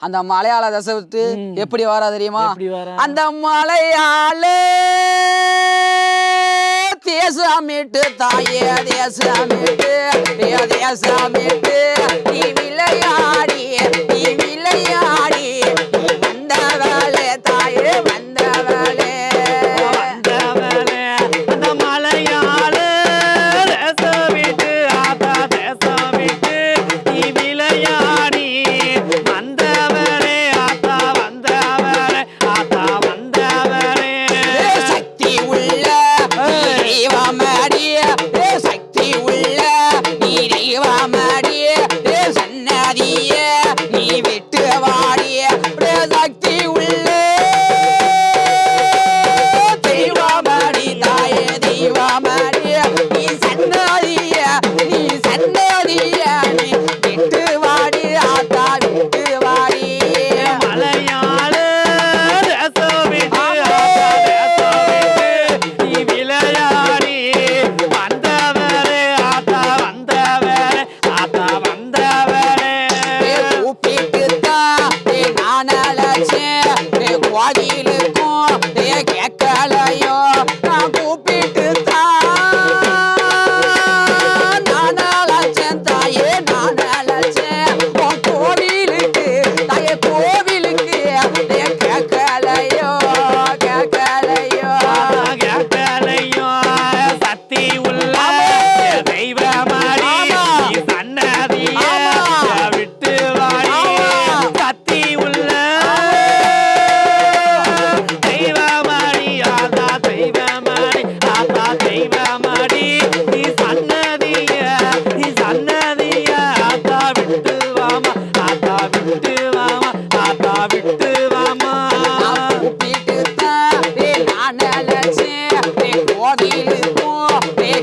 அந்த மலையாள தசத்து எப்படி வரா தெரியுமா? அந்த மலையாள தேசமிட்டு தாயே தேசமிட்டு தேசமிட்டு நீ விளையாடிய நீ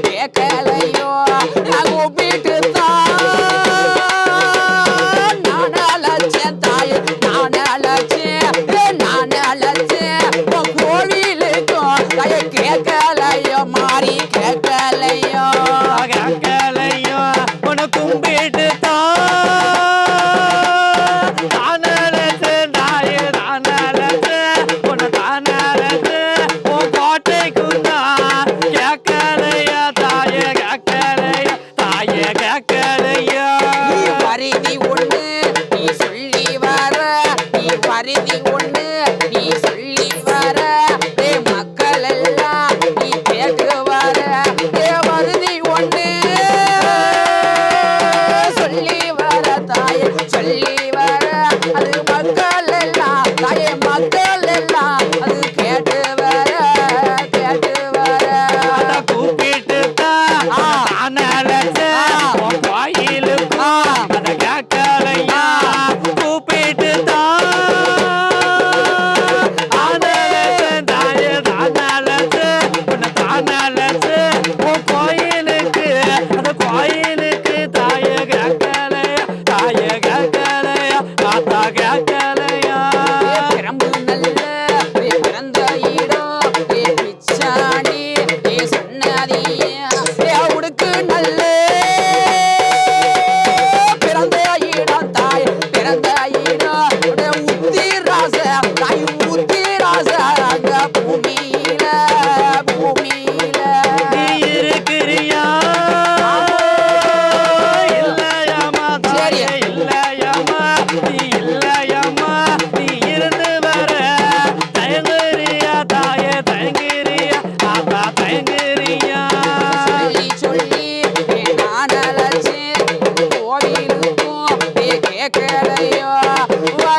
கேட்கலையோ? சொல்லி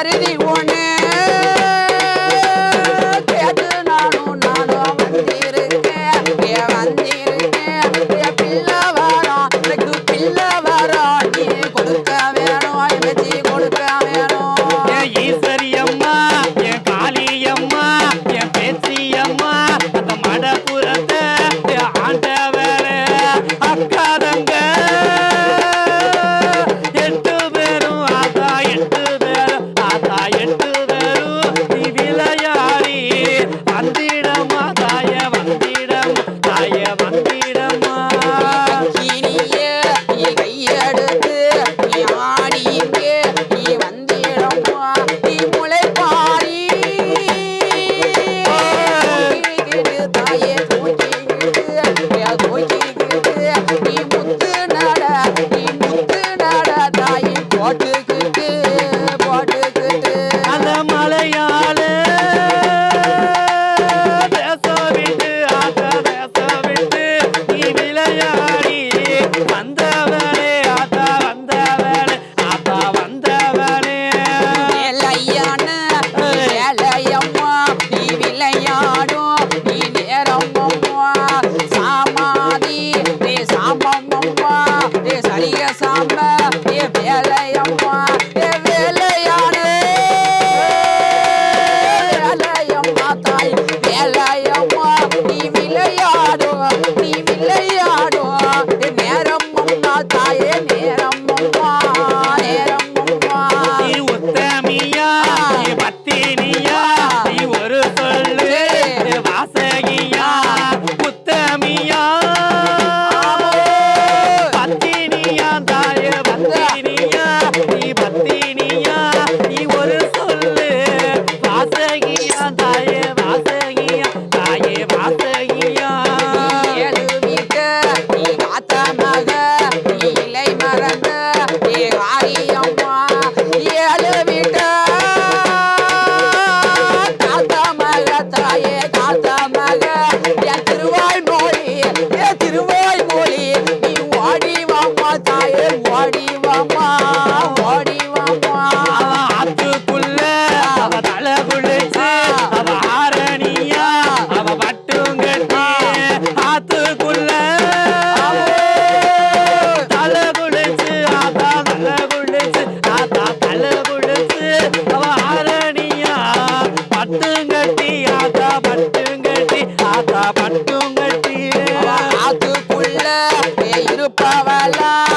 everybody they want la